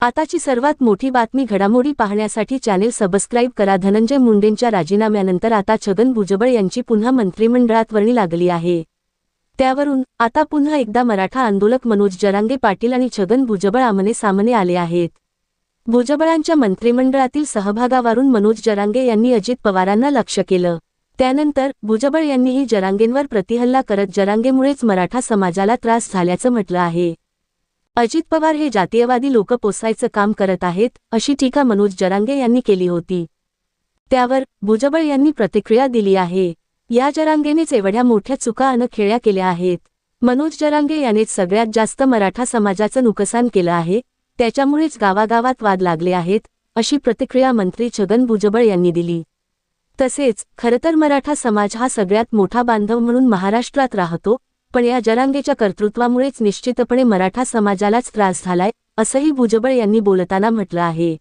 आताची सर्वात मोठी बातमी घडामोडी पाहण्यासाठी चॅनेल सबस्क्राईब करा. धनंजय मुंडेंच्या राजीनाम्यानंतर आता छगन भुजबळ यांची पुन्हा मंत्रिमंडळात वर्णी लागली आहे. त्यावरून आता पुन्हा एकदा मराठा आंदोलक मनोज जरांगे पाटील आणि छगन भुजबळ आमने सामने आले आहेत. भुजबळांच्या मंत्रिमंडळातील सहभागावरून मनोज जरांगे यांनी अजित पवारांना लक्ष केलं. त्यानंतर भुजबळ यांनीही जरांगेंवर प्रतिहल्ला करत जरांगेमुळेच मराठा समाजाला त्रास झाल्याचं म्हटलं आहे. अजित पवार हे जातीयवादी लोक पोसायचं काम करत आहेत अशी टीका मनोज जरांगे यांनी केली होती. त्यावर भुजबळ यांनी प्रतिक्रिया दिली आहे. या जरांगेनेच एवढ्या मोठ्या चुका अन खेळ्या केल्या आहेत. मनोज जरांगे यानेच सगळ्यात जास्त मराठा समाजाचं नुकसान केलं आहे त्याच्यामुळेच गावागावात वाद लागले आहेत अशी प्रतिक्रिया मंत्री छगन भुजबळ यांनी दिली. तसेच खरंतर मराठा समाज हा सगळ्यात मोठा बांधव म्हणून महाराष्ट्रात राहतो पण या जरांगेच्या कर्तृत्वामुळेच निश्चितपणे मराठा समाजालाच त्रास झालाय असंही भुजबळ यांनी बोलताना म्हटलं आहे.